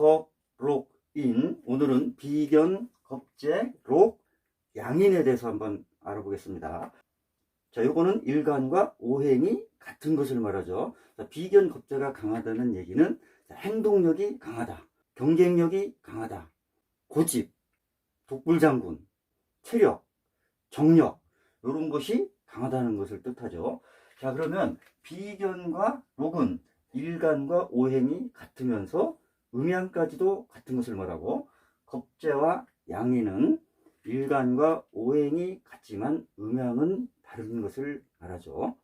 비겁록인 오늘은 비견, 겁재, 록, 양인에 대해서 한번 알아보겠습니다. 자, 요거는 일간과 오행이 같은 것을 말하죠. 자, 비견, 겁재가 강하다는 얘기는 자, 행동력이 강하다, 경쟁력이 강하다, 고집, 독불장군, 체력, 정력 이런 것이 강하다는 것을 뜻하죠. 자, 그러면 비견과 록은 일간과 오행이 같으면서 음양까지도 같은 것을 말하고 겁재와 양인은 일간과 오행이 같지만 음양은 다른 것을 말하죠.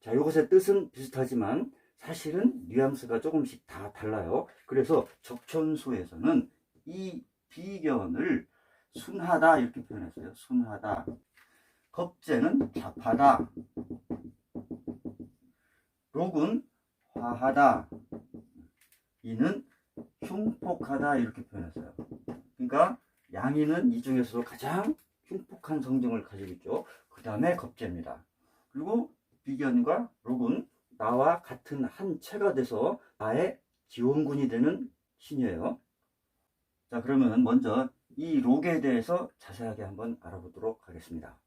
자, 이것의 뜻은 비슷하지만 사실은 뉘앙스가 조금씩 다 달라요. 그래서 적천수에서는 이 비견을 순하다 이렇게 표현했어요. 순하다. 겁재는 잡하다. 록은 화하다. 이는 흉폭하다 이렇게 표현했어요. 그러니까 양이는 이 중에서도 가장 흉폭한 성정을 가지고 있죠. 그 다음에 겁재입니다. 그리고 비견과 록은 나와 같은 한 체가 돼서 나의 지원군이 되는 신이에요. 자 그러면 먼저 이 록에 대해서 자세하게 한번 알아보도록 하겠습니다.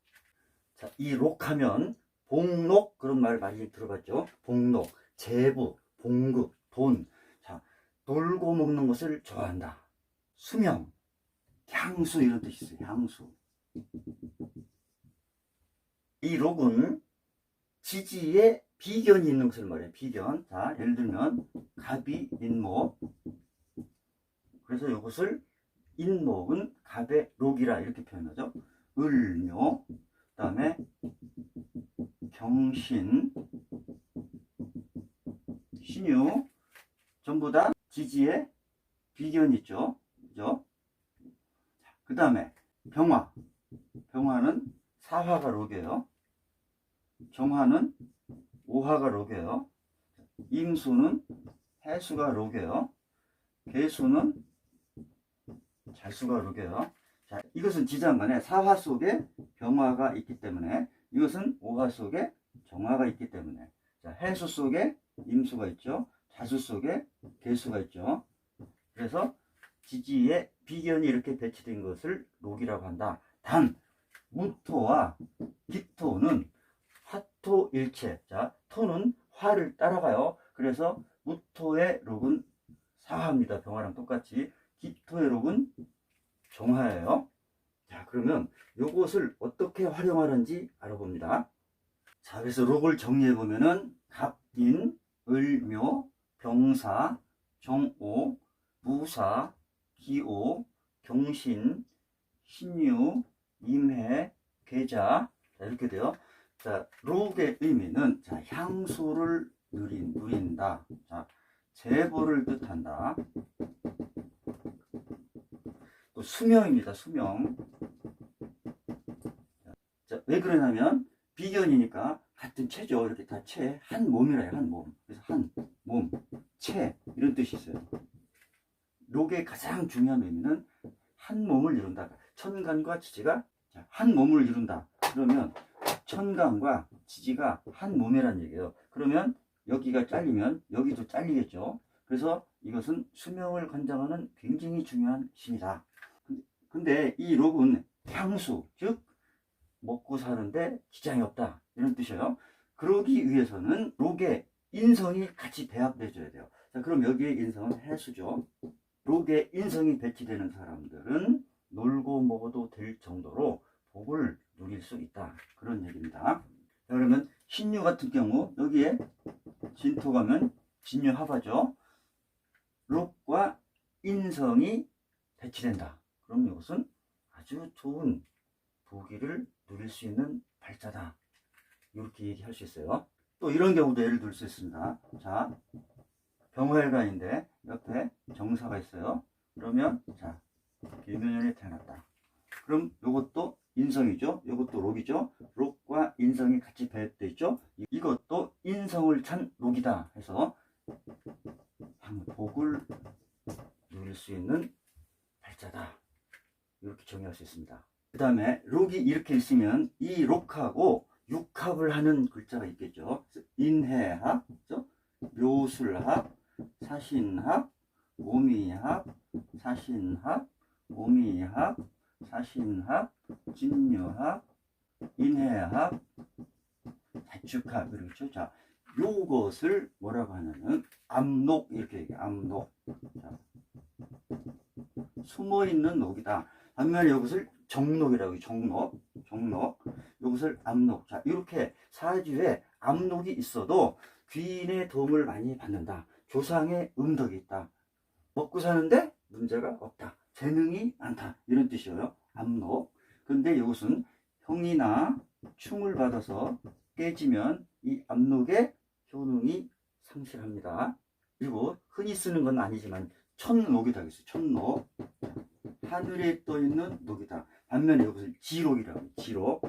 자, 이 록하면 복록 그런 말 많이 들어봤죠. 복록, 재부, 봉급, 돈. 자, 놀고 먹는 것을 좋아한다. 수명, 향수 이런 뜻이 있어요. 향수. 이 록은 지지에 비견이 있는 것을 말해요. 비견. 자, 예를 들면 갑이 인목. 그래서 이것을 인목은 갑의 록이라 이렇게 표현하죠. 을묘. 그 다음에 경신, 신유 전부 다 지지에 비견이 있죠. 그죠? 그 다음에 병화. 병화는 사화가 록이에요. 정화는 오화가 록이에요. 임수는 해수가 록이에요. 개수는 잘수가 록이에요. 자, 이것은 지장간에 사화 속에 병화가 있기 때문에 이것은 오화 속에 정화가 있기 때문에 자, 해수 속에 임수가 있죠. 자수 속에 개수가 있죠. 그래서 지지에 비견이 이렇게 배치된 것을 록이라고 한다. 단 무토와 기토는 화토일체. 자, 토는 화를 따라가요. 그래서 무토의 록은 사화입니다. 병화랑 똑같이. 기토의 록은 정화예요. 자, 그러면 요것을 어떻게 활용하는지 알아봅니다. 자, 그래서 록을 정리해 보면은 갑 인, 을 묘, 병사, 정오, 무사, 기오, 경신, 신유, 임해, 계자 자, 이렇게 돼요. 자, 록의 의미는 자, 향수를 누린, 누린다. 자, 제보를 뜻한다. 또 수명입니다. 수명. 자, 왜 그러냐면 비견이니까 같은 체죠. 이렇게 다 체, 한 몸이라요. 한 몸. 그래서 한 몸, 체 이런 뜻이 있어요. 록의 가장 중요한 의미는 한 몸을 이룬다. 천간과 지지가 자, 한 몸을 이룬다. 그러면 천간과 지지가 한 몸이란 얘기예요. 그러면 여기가 잘리면 여기도 잘리겠죠. 그래서 이것은 수명을 관장하는 굉장히 중요한 신이다. 근데 이 록은 향수, 즉 먹고 사는데 지장이 없다 이런 뜻이에요. 그러기 위해서는 록의 인성이 같이 배합돼줘야 돼요. 자, 그럼 여기에 인성은 해수죠. 록에 인성이 배치되는 사람들은 놀고 먹어도 될 정도로 복을 누릴 수 있다. 그런 얘기입니다. 자, 그러면 신유 같은 경우 여기에 진토 가면 진유 합하죠. 록과 인성이 배치된다. 그럼 이것은 아주 좋은 보기를 누릴 수 있는 발자다. 이렇게 얘기할 수 있어요. 또 이런 경우도 예를 들 수 있습니다. 자, 병화일관인데 옆에 정사가 있어요. 그러면 자, 일면연에 태어났다. 그럼 이것도 인성이죠. 이것도 록이죠. 록과 인성이 같이 배합되어 있죠. 이- 이것도 인성을 찬 록이다 해서 한 복을 누릴 수 있는 발자다. 이렇게 정의할 수 있습니다. 그 다음에 록이 이렇게 있으면 이 록하고 육합을 하는 글자가 있겠죠. 인해합, 그죠? 묘술합, 사신합, 오미합, 사신합, 오미합, 사신합, 진유합, 인해합, 자축합 그렇죠. 자, 요것을 뭐라고 하냐면 암록 이렇게 얘기해. 암록. 자, 숨어 있는 녹이다. 반면에 이것을 정록이라고 해요. 정록, 정록. 이것을 암록. 자, 이렇게 사주에 암록이 있어도 귀인의 도움을 많이 받는다. 조상의 음덕이 있다. 먹고 사는데 문제가 없다. 재능이 많다. 이런 뜻이에요. 암록. 근데 이것은 형이나 충을 받아서 깨지면 이 암록의 효능이 상실합니다. 그리고 흔히 쓰는 건 아니지만 천록이다 그랬어요. 천록. 하늘에 떠 있는 녹이다. 반면에 이것을 지록이라고. 지록.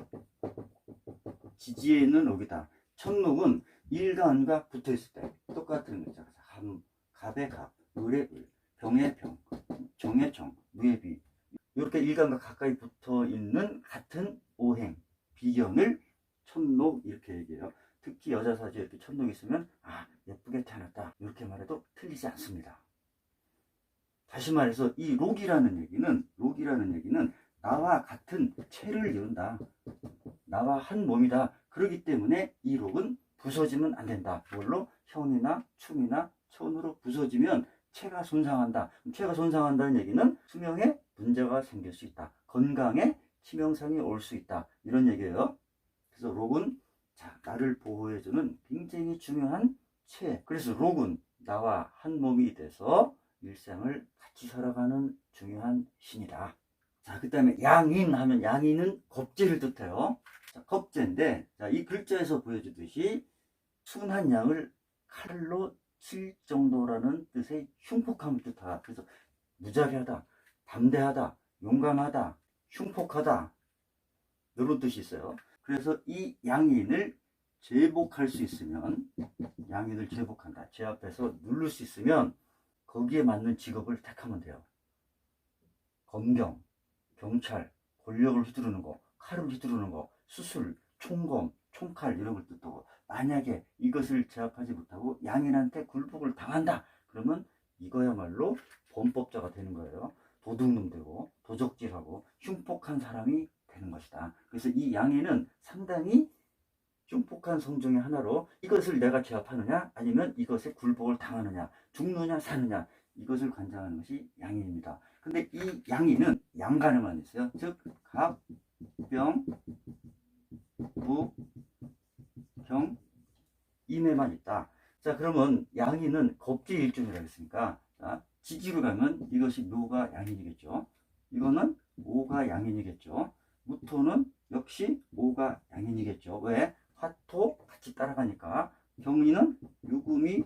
지지에 있는 녹이다. 천록은 일간과 붙어 있을 때 똑같은 글자. 함, 갑의 갑, 을의 을, 병의 병, 정의 정, 무의 비. 이렇게 일간과 가까이 붙어 있는 같은 오행, 비견을 천록 이렇게 얘기해요. 특히 여자 사주에 이렇게 천록이 있으면 아 예쁘게 태어났다 이렇게 말해도 틀리지 않습니다. 다시 말해서 이 록이라는 얘기는 록이라는 얘기는 나와 같은 체를 이룬다. 나와 한 몸이다. 그렇기 때문에 이 록은 부서지면 안 된다. 뭘로? 현이나 춤이나 천으로 부서지면 체가 손상한다. 체가 손상한다는 얘기는 수명에 문제가 생길 수 있다. 건강에 치명상이 올 수 있다. 이런 얘기예요. 그래서 록은 자, 나를 보호해주는 굉장히 중요한 체. 그래서 록은 나와 한 몸이 돼서 일생을 같이 살아가는 중요한 신이다. 자, 그 다음에 양인 하면 양인은 겁제를 뜻해요. 자, 겁제인데, 자, 이 글자에서 보여주듯이 순한 양을 칼로 칠 정도라는 뜻의 흉폭함을 뜻하다. 그래서 무자비하다, 담대하다, 용감하다, 흉폭하다. 이런 뜻이 있어요. 그래서 이 양인을 제복할 수 있으면, 양인을 제복한다. 제 앞에서 누를 수 있으면, 거기에 맞는 직업을 택하면 돼요. 검경, 경찰, 권력을 휘두르는 거, 칼을 휘두르는 거, 수술, 총검, 총칼 이런 걸 뜻하고 만약에 이것을 제압하지 못하고 양인한테 굴복을 당한다 그러면 이거야말로 범법자가 되는 거예요 도둑놈 되고 도적질하고 흉폭한 사람이 되는 것이다 그래서 이 양인은 상당히 흉폭한 성종의 하나로 이것을 내가 제압하느냐 아니면 이것에 굴복을 당하느냐 죽느냐 사느냐 이것을 관장하는 것이 양인입니다 근데 이 양인은 양간에만 있어요 즉 갑, 병, 무, 경, 임에만 있다. 자, 그러면 양인은 겁제 일종이라고 했으니까, 자, 지지로 가면 이것이 묘가 양인이겠죠. 이거는 오가 양인이겠죠. 무토는 역시 오가 양인이겠죠. 왜? 화토 같이 따라가니까. 경리는 유금이,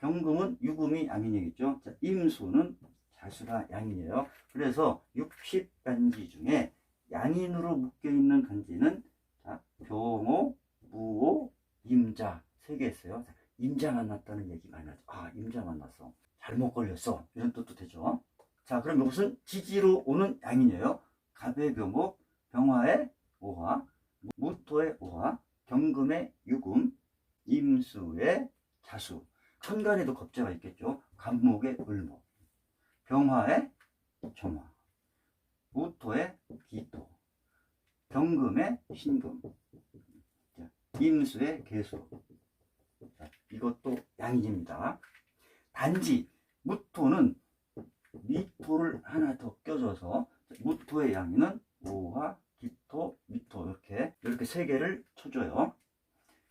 경금은 유금이 양인이겠죠. 자, 임수는 자수가 양인이에요. 그래서 60간지 중에 양인으로 묶여있는 간지는 자, 병호, 무호, 임자 세 개 있어요. 자, 임자 만났다는 얘기가 아니라 아 임자 만났어. 잘못 걸렸어. 이런 뜻도 되죠. 자 그럼 이것은 지지로 오는 양인이에요. 갑의 병목, 병화의 오화, 무토의 오화, 경금의 유금, 임수의 자수. 천간에도 겁재가 있겠죠. 간목의 을목, 병화의 정화, 무토의 기토, 경금의 신금, 자, 임수의. 자, 이것도 양인입니다. 단지 무토는 미토를 하나 더 껴줘서 무토의 양인은 오화, 기토, 미토 이렇게 이렇게 세 개를 쳐줘요.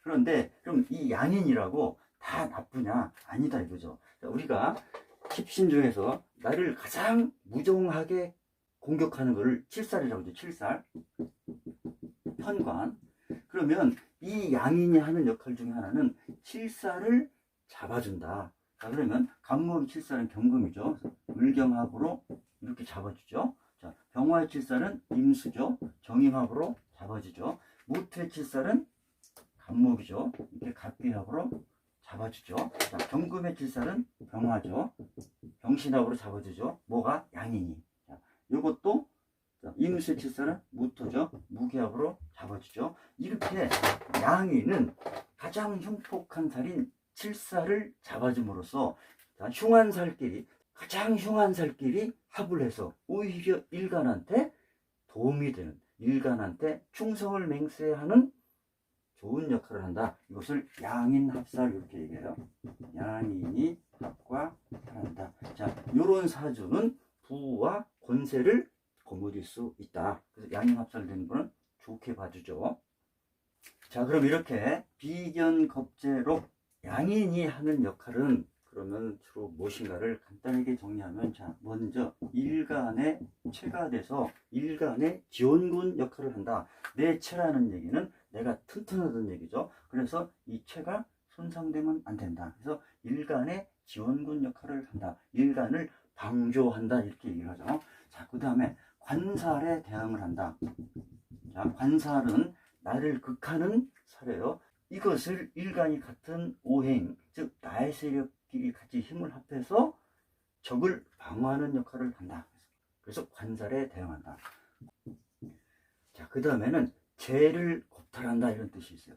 그런데 그럼 이 양인이라고 다 나쁘냐? 아니다 이거죠. 자, 우리가 십신 중에서 나를 가장 무정하게 공격하는 것을 칠살이라고 하죠. 칠살. 현관. 그러면 이 양인이 하는 역할 중에 하나는 칠살을 잡아준다. 자, 그러면 간목이 칠살은 경금이죠. 을경합으로 이렇게 잡아주죠. 자, 병화의 칠살은 임수죠. 정임합으로 잡아주죠. 무토의 칠살은 간목이죠. 이렇게 갑비합으로 잡아주죠. 자, 경금의 칠살은 병화죠. 병신합으로 잡아주죠. 뭐가 양인이. 자, 요것도 자, 임수의 칠사는 무토죠. 무기압으로 잡아주죠. 이렇게 양이는 가장 흉폭한 살인 칠사를 잡아줌으로써 자, 흉한 살끼리 가장 흉한 살끼리 합을 해서 오히려 일간한테 도움이 되는 일간한테 충성을 맹세하는 좋은 역할을 한다. 이것을 양인 합살 이렇게 얘기해요. 양인이 합과 합한다. 자, 요런 사주는 부와 권세를 거머쥘 수 있다. 그래서 양인 합살 되는 거는 좋게 봐주죠. 자, 그럼 이렇게 비견 겁제록 양인이 하는 역할은 그러면 주로 무엇인가를 간단하게 정리하면 자 먼저 일간의 체가 돼서 일간의 지원군 역할을 한다. 내 체라는 얘기는 내가 튼튼하다는 얘기죠. 그래서 이 체가 손상되면 안 된다. 그래서 일간의 지원군 역할을 한다. 일간을 방조한다 이렇게 얘기를 하죠. 자, 그 다음에 관살에 대응을 한다. 자, 관살은 나를 극하는 사례요. 이것을 일간이 같은 오행, 즉 나의 세력 끼리 같이 힘을 합해서 적을 방어하는 역할을 한다. 그래서 관살에 대응한다. 자, 그 다음에는 죄를 겁탈한다 이런 뜻이 있어요.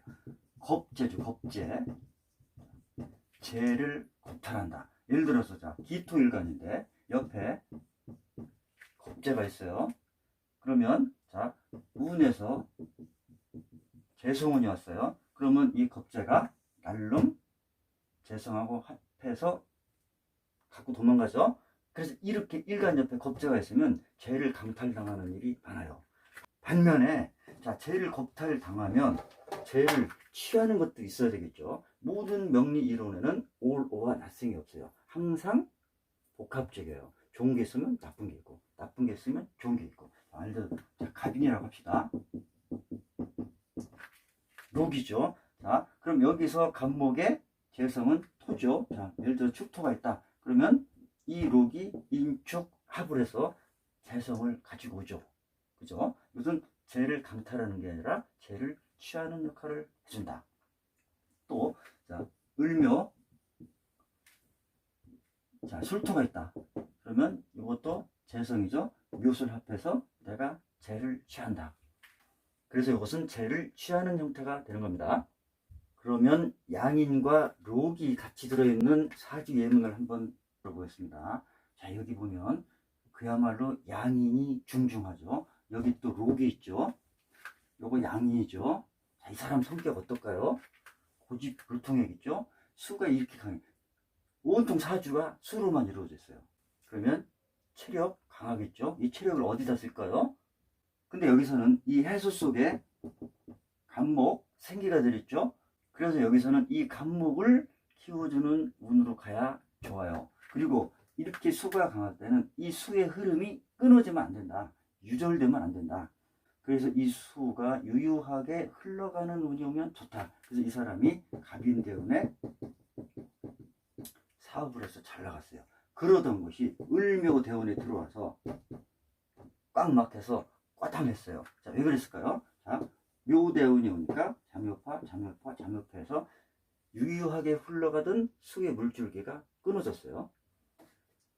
겁죄죠, 겁죄. 죄를 겁탈한다. 예를 들어서 자, 기토일간인데 옆에 겁죄가 있어요. 그러면 자, 운에서 재성운이 왔어요. 그러면 이 겁재가 날름 재성하고 합 해서 갖고 도망가죠. 그래서 이렇게 일간 옆에 겁재가 있으면 죄를 강탈당하는 일이 많아요. 반면에 자 죄를 겁탈당하면 죄를 취하는 것도 있어야 되겠죠. 모든 명리 이론에는 올 오와 나성이 없어요. 항상 복합적이에요. 좋은 게 있으면 나쁜 게 있고 나쁜 게 있으면 좋은 게 있고 알들 자 가빈이라고 합시다. 록이죠. 자, 그럼 여기서 간목의 재성은 토죠. 자, 예를 들어 축토가 있다. 그러면 이 록이 인축 합을 해서 재성을 가지고 오죠. 그죠? 이것은 죄를 강탈하는 게 아니라 죄를 취하는 역할을 해준다. 또, 자, 을묘. 자, 술토가 있다. 그러면 이것도 재성이죠. 묘술 합해서 내가 죄를 취한다. 그래서 이것은 죄를 취하는 형태가 되는 겁니다. 그러면 양인과 록이 같이 들어있는 사주 예문을 한번 들어보겠습니다. 자 여기 보면 그야말로 양인이 중중하죠. 여기 또 록이 있죠. 요거 양인이죠. 자, 이 사람 성격 어떨까요? 고집 불통이겠죠. 수가 이렇게 강해. 온통 사주가 수로만 이루어져 있어요. 그러면 체력 강하겠죠. 이 체력을 어디다 쓸까요? 근데 여기서는 이 해수 속에 간목, 생기가 들있죠. 그래서 여기서는 이 간목을 키워주는 운으로 가야 좋아요. 그리고 이렇게 수가 강할 때는 이 수의 흐름이 끊어지면 안 된다. 유절되면 안 된다. 그래서 이 수가 유유하게 흘러가는 운이 오면 좋다. 그래서 이 사람이 갑인대운에 사업을 해서 잘 나갔어요. 그러던 것이 을묘대운에 들어와서 꽉 막혀서 꽈탕했어요. 자, 왜 그랬을까요? 자, 묘대운이 오니까 잠묘파, 잠묘파, 잠묘파에서 유유하게 흘러가던 수의 물줄기가 끊어졌어요.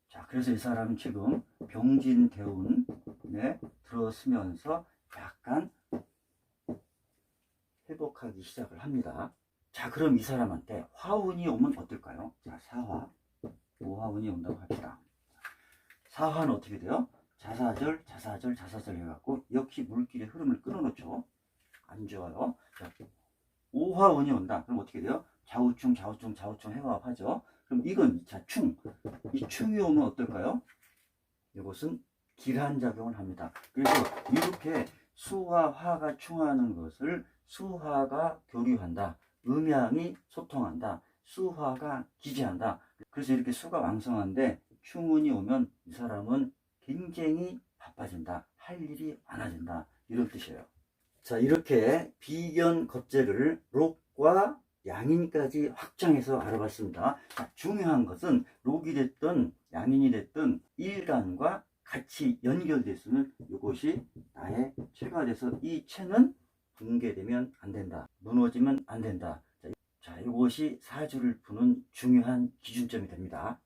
자, 그래서 이 사람은 지금 병진 대운에 들어서면서 약간 회복하기 시작을 합니다. 자, 그럼 이 사람한테 화운이 오면 어떨까요? 자, 사화, 오화운이 온다고 합시다. 사화는 어떻게 돼요? 자사절, 자사절, 자사절 해갖고 역시 물길의 흐름을 끊어놓죠. 안 좋아요. 자, 오화운이 온다. 그럼 어떻게 돼요? 좌우충, 좌우충, 좌우충 해화합하죠. 그럼 이건 자 충. 이 충이 오면 어떨까요? 이것은 기란작용을 합니다. 그래서 이렇게 수와 화가 충하는 것을 수화가 교류한다. 음양이 소통한다. 수화가 기지한다. 그래서 이렇게 수가 왕성한데 충운이 오면 이 사람은 굉장히 바빠진다. 할 일이 많아진다. 이런 뜻이에요. 자, 이렇게 비견 겁재를 록과 양인까지 확장해서 알아봤습니다. 자, 중요한 것은 록이 됐든 양인이 됐든 일간과 같이 연결됐으면 이것이 나의 체가 돼서 이 체는 붕괴되면 안 된다. 무너지면 안 된다. 자, 자, 이것이 사주를 푸는 중요한 기준점이 됩니다.